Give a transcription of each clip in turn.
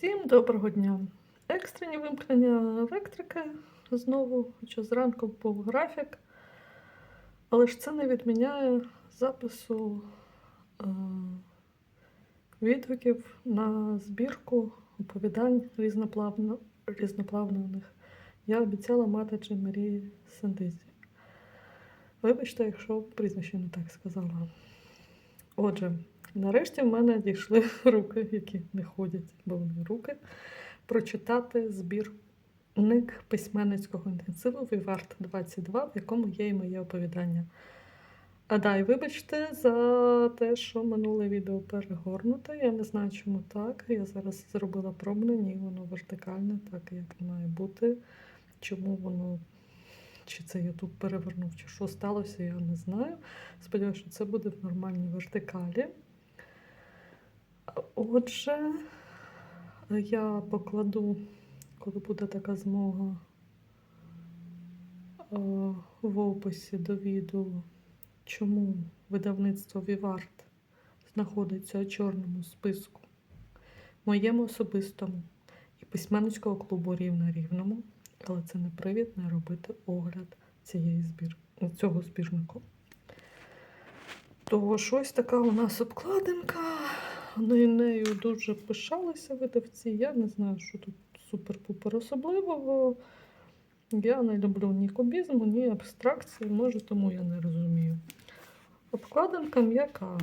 Всім доброго дня! Екстрені вимкнення електрики. Знову, хоча зранку був графік, але ж це не відміняє запису е, відгуків на збірку оповідань різноплавно, різноплавних. Я обіцяла мати Джемері Сандизі. Вибачте, якщо прізвище не так сказала. Отже, нарешті в мене дійшли руки, які не ходять, бо вони руки, прочитати збірник письменницького інтенсиву Віварт 22, в якому є і моє оповідання. А дай, вибачте за те, що минуле відео перегорнуте. Я не знаю, чому так. Я зараз зробила пробне, ні, воно вертикальне, так як має бути. Чому воно, чи це Ютуб перевернув, чи що сталося, я не знаю. Сподіваюся, що це буде в нормальній вертикалі. Отже, я покладу, коли буде така змога, е, в описі до відео, чому видавництво Віварт знаходиться у чорному списку, моєму особистому і письменницького клубу Рівна Рівному, але це не привід не робити огляд цієї збір... цього збірнику. То щось така у нас обкладинка. Вони нею дуже пишалися видавці. Я не знаю, що тут супер-пупер особливого. Я не люблю ні кубізму, ні абстракції, може, тому я не розумію. Обкладинка м'яка.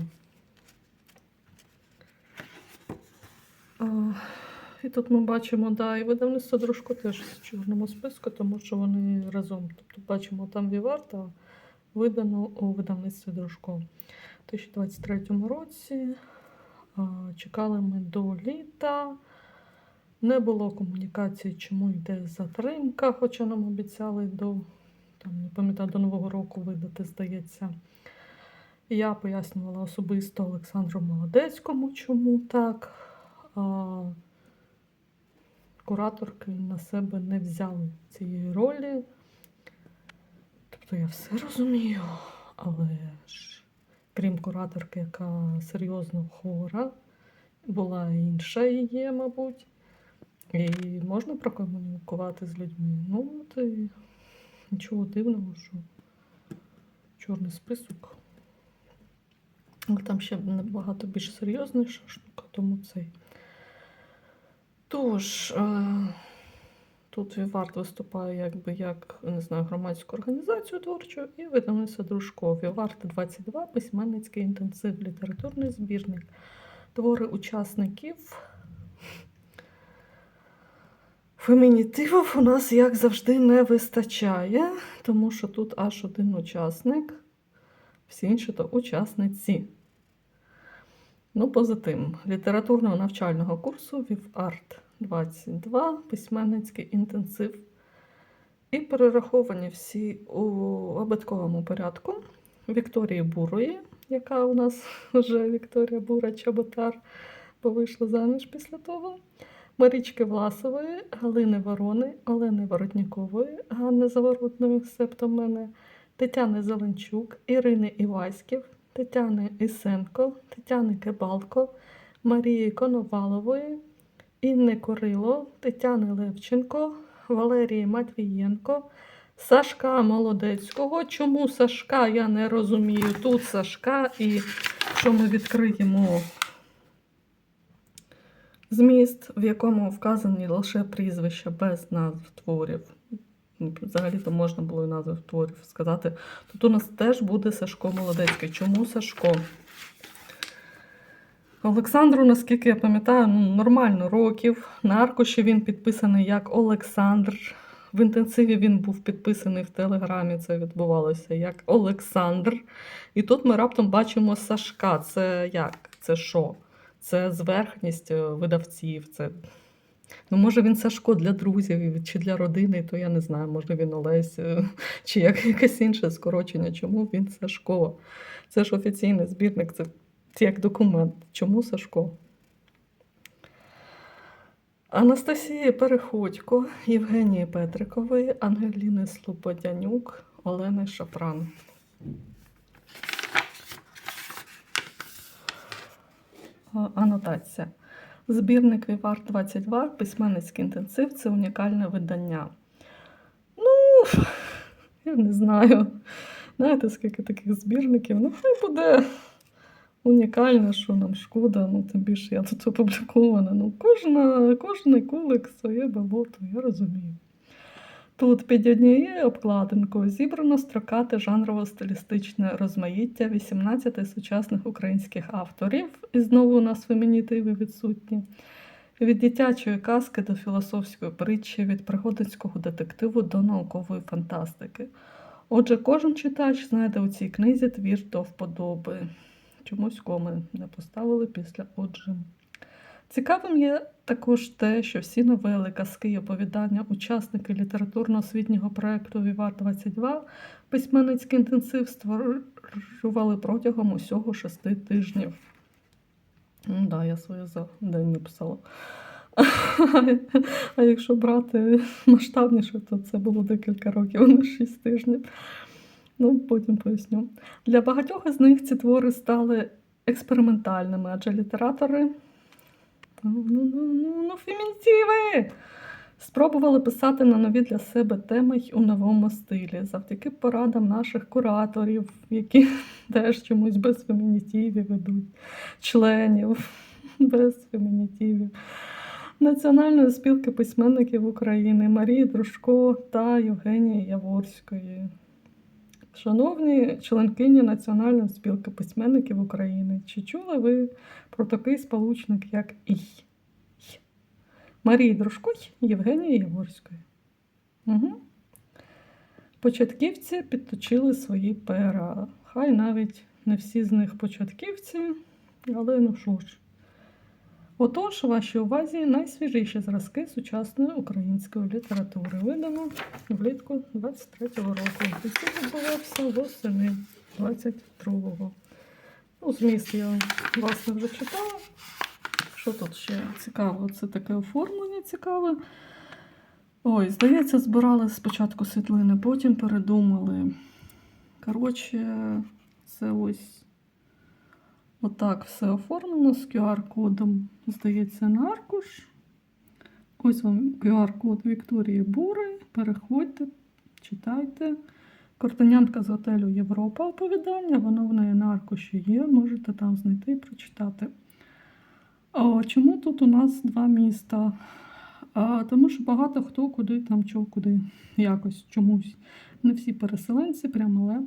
І тут ми бачимо, да, і видавництво дружко теж в чорному списку, тому що вони разом. Тобто бачимо там Віварта видано у видавництві дружко. У 2023 році. Чекали ми до літа. Не було комунікації, чому йде затримка, хоча нам обіцяли до, там, не пам'ятаю, до Нового року видати, здається. Я пояснювала особисто Олександру Молодецькому, чому так. А, Кураторки на себе не взяли цієї ролі. Тобто я все розумію, але ж крім кураторки, яка серйозно хвора, була інша є, мабуть. І можна прокомунікувати з людьми. Ну, от і нічого дивного, що чорний список. Але там ще набагато більш серйозніша штука, тому цей. Тож, е, тут Віварт виступає якби як не знаю, громадську організацію творчу і видавництво Дружко. Віварт 22, письменницький інтенсив, літературний збірник, твори учасників. Фемінітивів у нас, як завжди, не вистачає, тому що тут аж один учасник, всі інші то учасниці. Ну, поза тим, літературного навчального курсу Віварт 22, письменницький інтенсив. І перераховані всі у обидковому порядку. Вікторії Бурої, яка у нас вже Вікторія Бура Чоботар, бо вийшла заміж після того. Марічки Власової, Галини Ворони, Олени Воротнікової, Ганни Заворотної, себто мене, Тетяни Зеленчук, Ірини Іваськів, Тетяни Ісенко, Тетяни Кебалко, Марії Коновалової, Інни Корило, Тетяни Левченко, Валерії Матвієнко, Сашка Молодецького. Чому Сашка, я не розумію. Тут Сашка, і що ми відкриємо зміст, в якому вказані лише прізвища без назв творів. Взагалі-то можна було і назви творів сказати. Тут у нас теж буде Сашко Молодецький. Чому Сашко? Олександру, наскільки я пам'ятаю, ну, нормально років. На аркуші він підписаний як Олександр. В інтенсиві він був підписаний в Телеграмі. Це відбувалося як Олександр. І тут ми раптом бачимо Сашка. Це як? Це що? Це зверхність е, видавців. Це... Ну, може, він Сашко для друзів чи для родини, то я не знаю, може він Олесь, е, чи як, якесь інше скорочення. Чому він Сашко? Це ж офіційний збірник, це як документ. Чому Сашко? Анастасії Переходько, Євгенії Петрикової, Ангеліни Слободянюк, Олени Шапран. Анотація. Збірник Вівар 20 вар, письменницький інтенсив це унікальне видання. Ну, я не знаю. Знаєте, скільки таких збірників? Ну, хай буде унікальне, що нам шкода, ну тим більше я тут опублікована. Ну, кожна, кожний кулик своє болото, я розумію. Тут під однією обкладинкою зібрано строкате жанрово-стилістичне розмаїття 18 сучасних українських авторів, і знову у нас фемінітиви відсутні. Від дитячої казки до філософської притчі, від пригодницького детективу до наукової фантастики. Отже, кожен читач знайде у цій книзі твір до вподоби. Чомусь коми не поставили після отже. Цікавим є також те, що всі новели, казки і оповідання учасники літературно-освітнього проєкту Вівар 22 письменницький інтенсив створювали протягом усього шести тижнів. Ну да, я своє за день написала. А якщо брати масштабніше, то це було декілька років, а не 6 тижнів. Ну, потім поясню. Для багатьох із них ці твори стали експериментальними, адже літератори ну, ну, ну, ну! Спробували писати на нові для себе теми й у новому стилі, завдяки порадам наших кураторів, які теж чомусь без фемінітивів ведуть, членів без фемінітивів. Національної спілки письменників України Марії Дружко та Євгенії Яворської. Шановні членкині Національної спілки письменників України, чи чули ви про такий сполучник, як «ій»? Марії Дружко Євгенії Яворської. Угу. Початківці підточили свої пера. Хай навіть не всі з них початківці, але ну що ж. Отож, вашій увазі найсвіжіші зразки сучасної української літератури видано влітку 23-го року. Це відбувався восени 22-го. Ну, зміст я власне вже читала. Що тут ще цікаво? Це таке оформлення цікаве. Ой, здається, збирали спочатку світлини, потім передумали. Коротше, це ось отак все оформлено з QR-кодом. Здається, на аркуш. Ось вам QR-код Вікторії Бури. Переходьте, читайте. Картонянка з готелю Європа оповідання, воно в неї на аркуші є, можете там знайти і прочитати. А, чому тут у нас два міста? А, тому що багато хто куди там чого, куди якось чомусь. Не всі переселенці, прямо але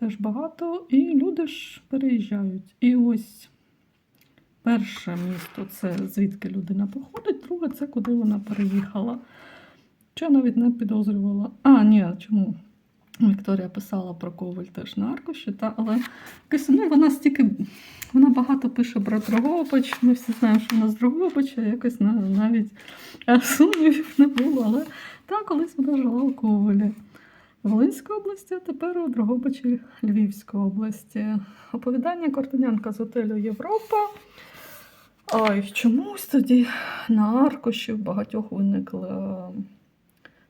теж багато. І люди ж переїжджають. І ось перше місто це звідки людина походить, друге це куди вона переїхала. Я навіть не підозрювала. А, ні, чому? Вікторія писала про Коваль теж на аркуші, та, але ну, вона стільки, вона багато пише про Дрогобич, ми всі знаємо, що вона з Дрогобича, якось на- навіть е, сумнівів не було, але та, колись вона жила у Ковалі. Волинської області, а тепер у Дрогобичі Львівської області. Оповідання Кортонянка з готелю Європа. Ой, чомусь тоді на аркуші в багатьох виникло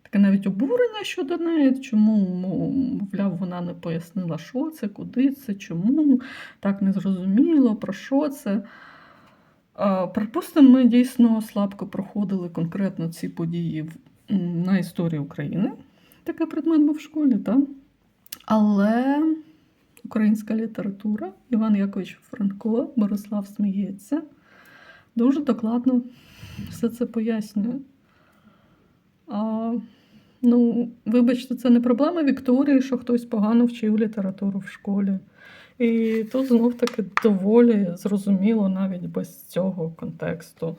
таке навіть обурення щодо неї, чому, мовляв, вона не пояснила, що це, куди це, чому, так не зрозуміло, про що це. Припустимо, ми дійсно слабко проходили конкретно ці події на історії України. Такий предмет був в школі, так? Але українська література, Іван Якович Франко, Борислав сміється, дуже докладно все це пояснює. А, ну, вибачте, це не проблема Вікторії, що хтось погано вчив літературу в школі. І тут знов таки доволі зрозуміло навіть без цього контексту.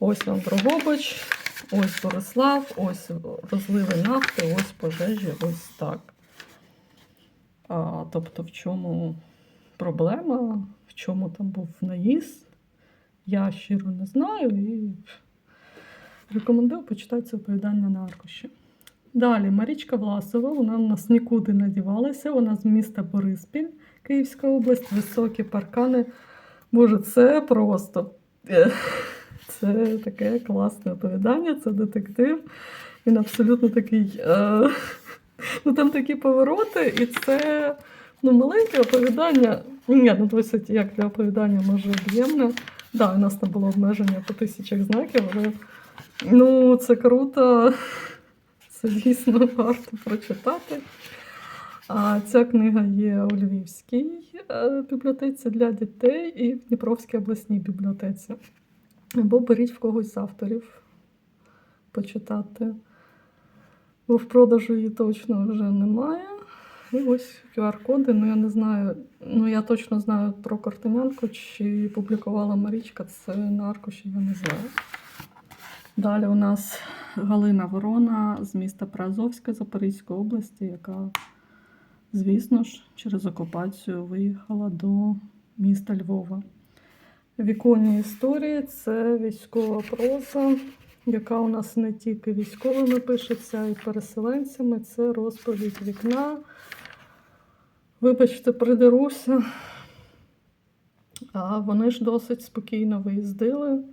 Ось вам Дрогобич, ось Борислав, ось розливи нафти, ось пожежі, ось так. А, тобто, в чому проблема, в чому там був наїзд, я щиро не знаю і рекомендую почитати це оповідання на аркуші. Далі Марічка Власова, вона у нас нікуди не дівалася, вона з міста Бориспіль, Київська область, високі паркани. Боже, це просто. Це таке класне оповідання, це детектив. Він абсолютно такий. Е, ну там такі повороти, і це ну, маленьке оповідання. Ні, ну досить як для оповідання може об'ємне. Да, у нас там було обмеження по тисячах знаків, але ну, це круто. Це дійсно варто прочитати. А ця книга є у Львівській е, бібліотеці для дітей і в Дніпровській обласній бібліотеці. Або беріть в когось з авторів почитати. Бо в продажу її точно вже немає. І ось QR-коди. Ну я не знаю. Ну я точно знаю про картинянку, чи публікувала Марічка це на аркуші, я не знаю. Далі у нас Галина Ворона з міста Приазовське Запорізької області, яка, звісно ж, через окупацію виїхала до міста Львова. Віконні історії це військова проза, яка у нас не тільки військовими пишеться, і переселенцями. Це розповідь вікна. Вибачте, придеруся. А вони ж досить спокійно виїздили.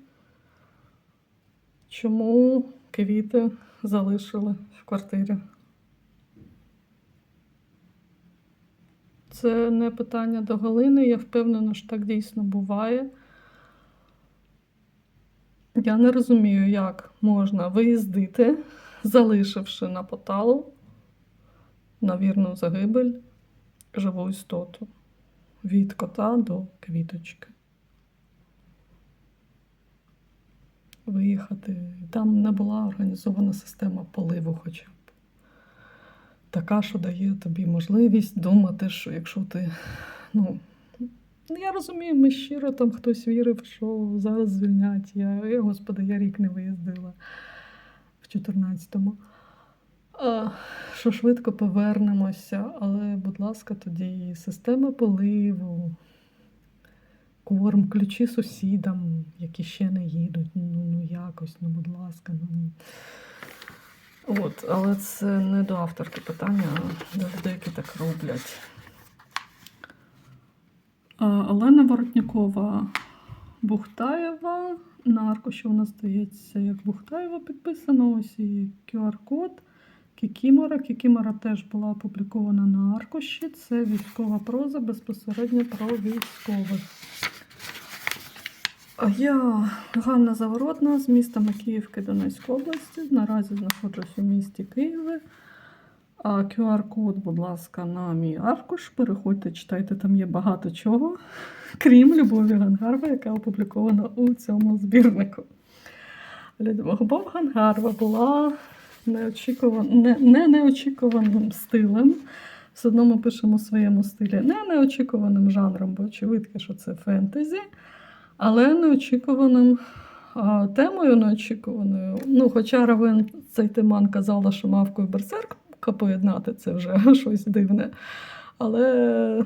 Чому квіти залишили в квартирі? Це не питання до Галини. Я впевнена, що так дійсно буває. Я не розумію, як можна виїздити, залишивши на поталу на вірну загибель живу істоту від кота до квіточки. Виїхати. Там не була організована система поливу хоча б. Така, що дає тобі можливість думати, що якщо ти. Ну, я розумію, ми щиро там хтось вірив, що зараз звільнять. Я, я господи, я рік не виїздила в 14-му. А, що швидко повернемося, але, будь ласка, тоді система поливу, корм, ключі сусідам, які ще не їдуть. Ну, ну якось, ну, будь ласка. Ну. От, але це не до авторки питання, людей, які так роблять. Олена Воротнікова Бухтаєва. На аркуші вона здається, як Бухтаєва підписано. Ось і QR-код. Кікімора. Кікімора теж була опублікована на аркуші. Це військова проза безпосередньо про військових. Я Ганна Заворотна з міста Макіївки Донецької області. Наразі знаходжусь у місті Києві. QR-код, будь ласка, на мій аркуш. Переходьте, читайте, там є багато чого, крім Любові Гангарва, яка опублікована у цьому збірнику. Любов Гангарва була неочікуван... не, не неочікуваним стилем. Все одно ми пишемо у своєму стилі, не неочікуваним жанром, бо очевидно, що це фентезі, але неочікуваним темою неочікуваною. Ну, хоча Равен цей Тиман казала, що мавку і берсерка поєднати це вже щось дивне. Але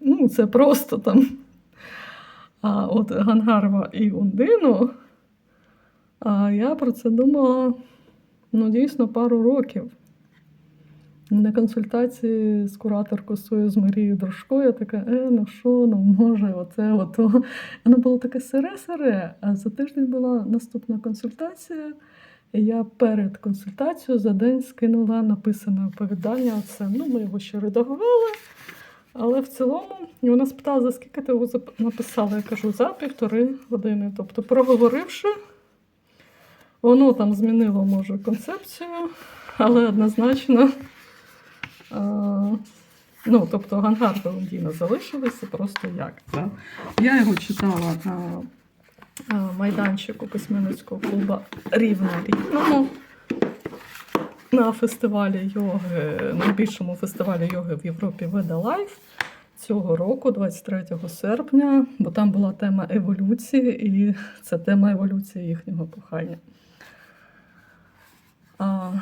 ну, це просто там. А от Гангарва і Ундину. А я про це думала ну, дійсно пару років. На консультації з кураторкою з Марією Дружко, я така, е, ну що, ну може, оце, ото. Воно було таке сире-сире. А за тиждень була наступна консультація. Я перед консультацією за день скинула написане оповідання. Оце. Ну, ми його ще редагували. Але в цілому, і вона спитала, за скільки ти його написала. Я кажу, за півтори години. Тобто, проговоривши, воно там змінило, може, концепцію, але однозначно. А, ну, тобто Гангар та залишилися просто як. Да? Я його читала а, майданчику письменницького клубу Рівна Рівному на фестивалі йоги, найбільшому фестивалі йоги в Європі Веда Лайф цього року, 23 серпня, бо там була тема еволюції, і це тема еволюції їхнього кохання. А,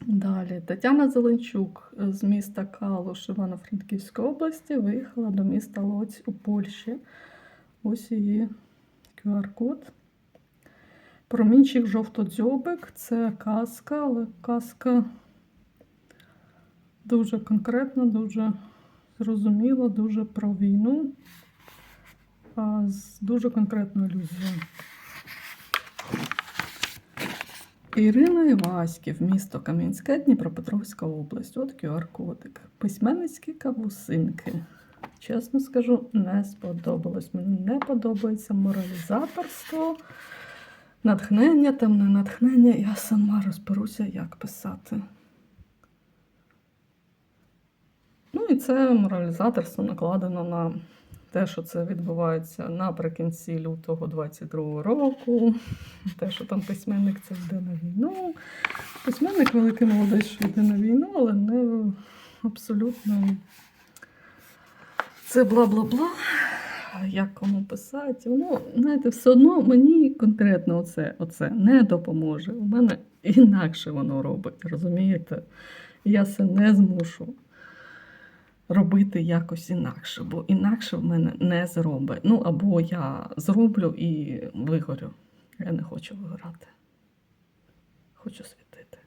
далі Тетяна Зеленчук з міста Калуш Івано-Франківської області виїхала до міста Лоць у Польщі. Ось її QR-код. Промінчик жовтодзьобик це казка, але казка дуже конкретна, дуже зрозуміла, дуже про війну, а з дуже конкретною алюзією. Ірина Іваськів, місто Кам'янське, Дніпропетровська область. От QR-кодик. Письменницькі кавусинки. Чесно скажу, не сподобалось. Мені не подобається моралізаторство, натхнення, там не натхнення. Я сама розберуся, як писати. Ну і це моралізаторство накладено на те, що це відбувається наприкінці лютого 22-го року, те, що там письменник це йде на війну. Письменник великий молодець, що йде на війну, але не абсолютно це бла-бла-бла. Як кому писати? Воно, знаєте, все одно мені конкретно оце, оце не допоможе. У мене інакше воно робить, розумієте? Я це не змушу робити якось інакше, бо інакше в мене не зробить. Ну, або я зроблю і вигорю. Я не хочу вигорати. Хочу світити.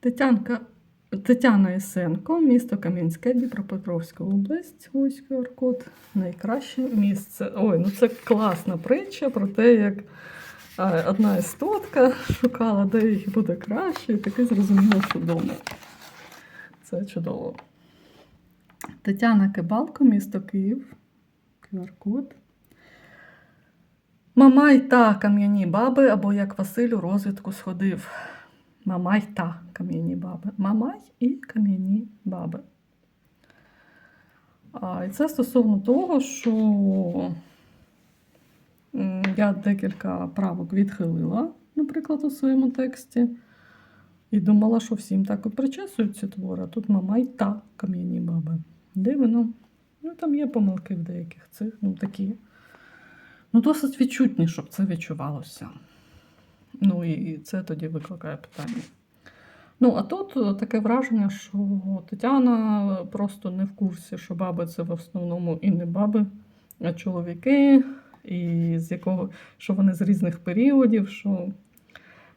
Тетянка, Тетяна Ісенко, місто Кам'янське, Дніпропетровська область. Ось QR-код. Найкраще місце. Ой, ну це класна притча про те, як одна істотка шукала, де їй буде краще, і таки зрозуміла, що вдома. Це чудово. Тетяна Кибалко, місто Київ. QR-код. Мамай та кам'яні баби, або як Василь у розвідку сходив. Мамай та кам'яні баби. Мамай і кам'яні баби. А, і це стосовно того, що я декілька правок відхилила, наприклад, у своєму тексті. І думала, що всім так і причесують ці твори. А тут мама й та кам'яні баби. Дивно. Ну, там є помилки в деяких цих, ну такі. Ну, досить відчутні, щоб це відчувалося. Ну, і це тоді викликає питання. Ну, а тут таке враження, що Тетяна просто не в курсі, що баби це в основному і не баби, а чоловіки, і з якого, що вони з різних періодів, що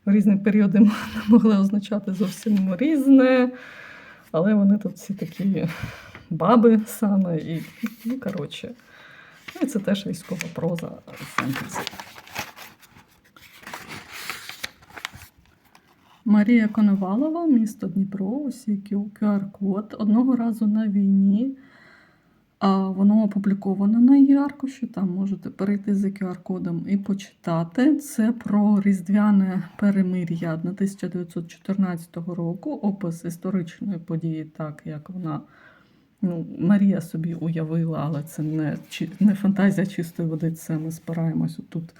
різні періоди могли означати зовсім різне, але вони тут всі такі баби саме, і, ну, коротше, ну, і це теж військова проза фентезі. Марія Коновалова, місто Дніпро, ось QR-код. Одного разу на війні. А воно опубліковано на її аркуші. Там можете перейти за QR-кодом і почитати. Це про різдвяне перемир'я 1914 року, опис історичної події, так як вона ну, Марія собі уявила, але це не, не фантазія чистої води, це ми спираємось. Тут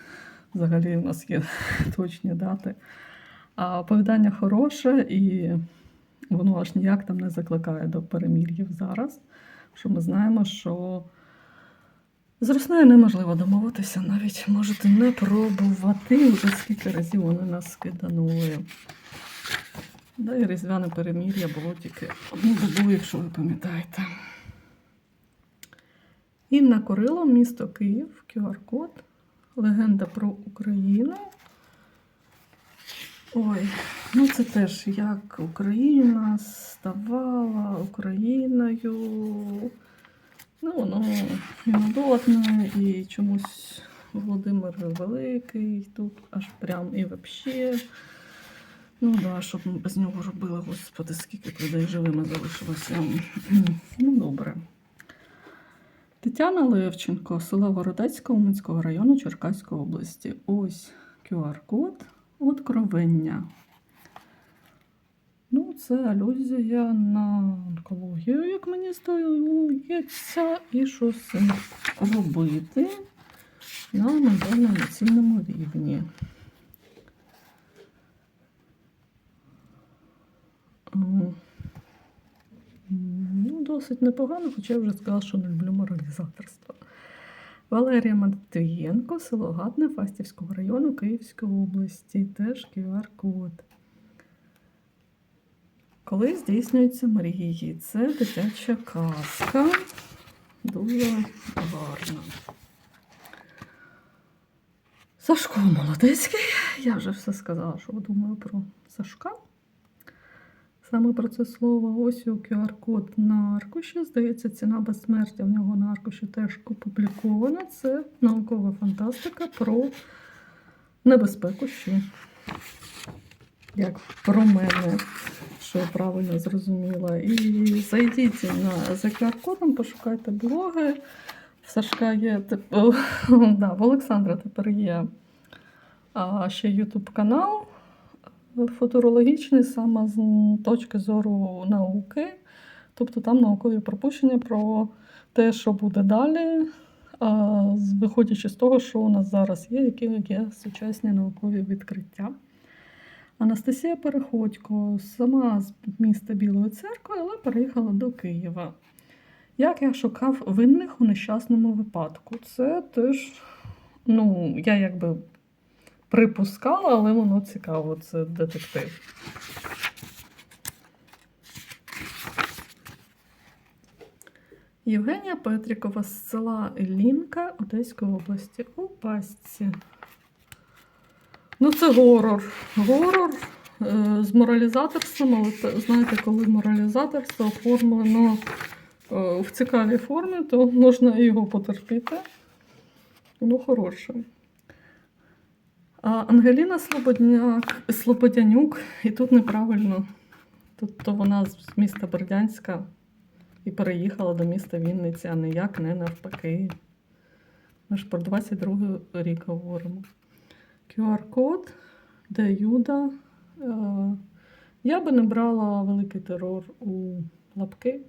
взагалі у нас є точні дати. А оповідання хороше, і воно аж ніяк там не закликає до перемір'їв зараз. Що ми знаємо, що з Роснею неможливо домовитися, навіть можете не пробувати, вже скільки разів вони нас скиданули. Да, і різдвяне перемір'я було тільки одну добу, якщо ви пам'ятаєте. Інна Корило, місто Київ, QR-код, легенда про Україну. Ой, ну це теж як Україна ставала Україною. Ну, воно і модотне, і чомусь Володимир Великий тут аж прям і вообще. Ну да, щоб ми без нього робили, господи, скільки людей живими залишилося. Ну, добре. Тетяна Левченко, село Городецьке Уманського району Черкаської області. Ось QR-код. Откровення. Ну, це алюзія на онкологію, як мені здається, і що з цим робити на модельно-емоційному рівні. Ну, досить непогано, хоча я вже сказала, що не люблю моралізаторство. Валерія Матвієнко, село Гатне Фастівського району Київської області. Теж QR-код. Коли здійснюються мрії, це дитяча казка. Дуже гарна. Сашко Молодецький. Я вже все сказала, що думаю про Сашка. Саме про це слово. Ось у QR-код на аркуші. Здається, ціна безсмертя в нього на аркуші теж опублікована. Це наукова фантастика про небезпеку, що як про мене, що я правильно зрозуміла. І зайдіть на за QR-кодом, пошукайте блоги. Сашка є типу, да, в Олександра тепер є а, ще YouTube канал футурологічний, саме з точки зору науки. Тобто там наукові пропущення про те, що буде далі, виходячи з того, що у нас зараз є, які є сучасні наукові відкриття. Анастасія Переходько, сама з міста Білої церкви, але переїхала до Києва. Як я шукав винних у нещасному випадку? Це теж, ну, я якби припускала, але воно цікаво, це детектив. Євгенія Петрікова з села Лінка Одеської області у пастці. Ну, це горор. Горор е, з моралізаторством, але те- знаєте, коли моралізаторство оформлено е, в цікавій формі, то можна його потерпіти. Воно хороше. Ангеліна Слободняк, Слободянюк, і тут неправильно. Тут то вона з міста Бердянська і переїхала до міста Вінниці, а ніяк не навпаки. Ми ж про 22 рік говоримо. QR-код, де Юда. Е, Я би не брала великий терор у лапки.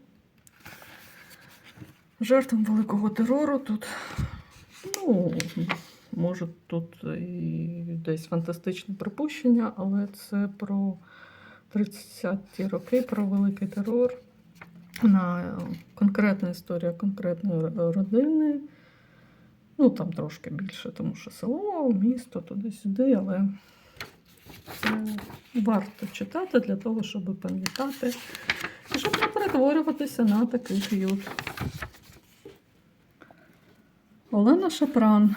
Жертвам великого терору тут, ну, може, тут і десь фантастичне припущення, але це про 30-ті роки, про великий терор. На конкретна історія конкретної родини. Ну, там трошки більше, тому що село, місто, туди-сюди, але це варто читати для того, щоб пам'ятати, і щоб не перетворюватися на таких ют. Олена Шапран,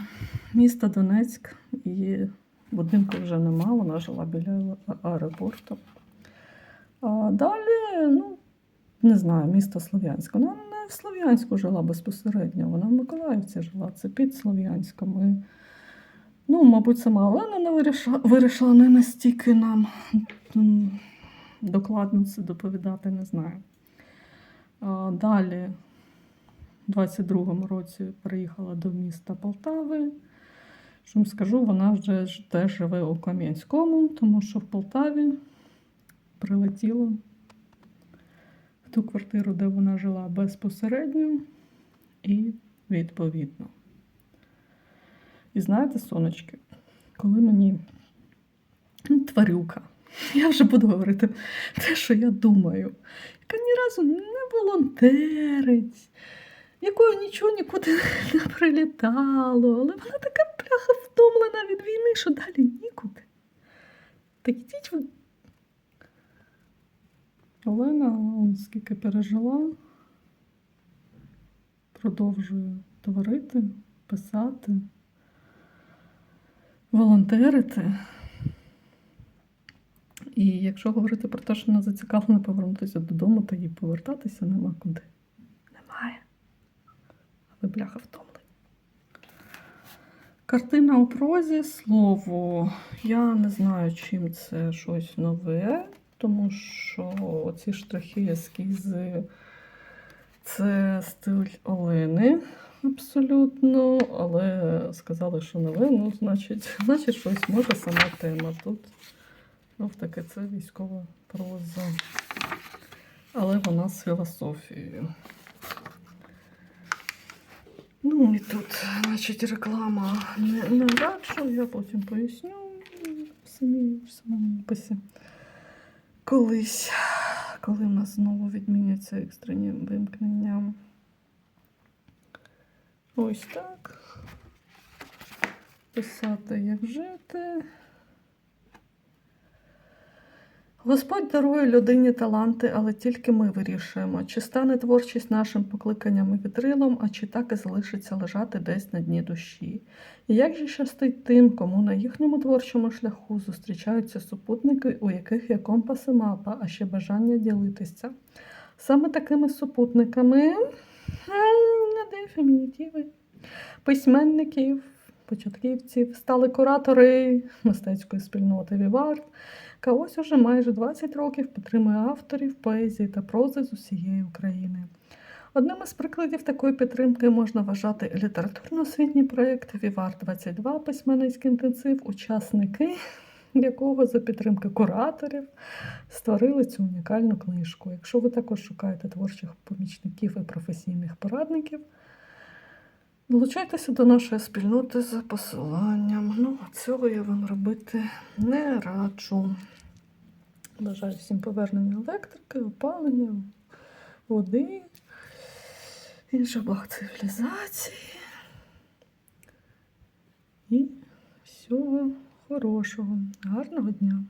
місто Донецьк. Її будинку вже нема, вона жила біля аеропорту. А далі, ну, не знаю, місто Слов'янськ. Вона не в Слов'янську жила безпосередньо, вона в Миколаївці жила, це під Слов'янськом. І, ну, мабуть, сама Олена не вирішила, вирішила не настільки нам докладно це доповідати, не знаю. А, далі, у 22-му році приїхала до міста Полтави. Що вам скажу, вона вже теж живе у Кам'янському, тому що в Полтаві прилетіло в ту квартиру, де вона жила безпосередньо і відповідно. І знаєте, сонечки, коли мені тварюка, я вже буду говорити те, що я думаю, яка ні разу не волонтерить, якою нічого нікуди не прилітало, але вона така пляха втомлена від війни, що далі нікуди. Так ідіть ви. Олена, он скільки пережила, продовжує творити, писати, волонтерити. І якщо говорити про те, що вона зацікавлена повернутися додому, то їй повертатися нема куди. Ви бляха втомлені. Картина у прозі, слово. Я не знаю, чим це щось нове, тому що ці штрихи, ескізи це стиль Олени. Абсолютно, але сказали, що нове, ну, значить, значить щось може сама тема. Тут ну, таке це військова проза. Але вона з філософією. Ну і тут, значить, реклама не, не раджу, я потім поясню в самій в самому описі. Колись, коли в нас знову відміняться екстрені вимкнення. Ось так. Писати, як жити. Господь дарує людині таланти, але тільки ми вирішуємо, чи стане творчість нашим покликанням і вітрилом, а чи так і залишиться лежати десь на дні душі. І як же щастить тим, кому на їхньому творчому шляху зустрічаються супутники, у яких є компас і мапа, а ще бажання ділитися. Саме такими супутниками м, де фемінітиви, письменників початківців, стали куратори мистецької спільноти Вівард, яка ось уже майже 20 років підтримує авторів поезії та прози з усієї України. Одним із прикладів такої підтримки можна вважати літературно-освітній проєкт Вівар 22 письменницький інтенсив, учасники якого за підтримки кураторів створили цю унікальну книжку. Якщо ви також шукаєте творчих помічників і професійних порадників, долучайтеся до нашої спільноти за посиланням. Ну, цього я вам робити не раджу. Бажаю всім повернення електрики, опалення, води, інших благ цивілізації. І всього хорошого, гарного дня!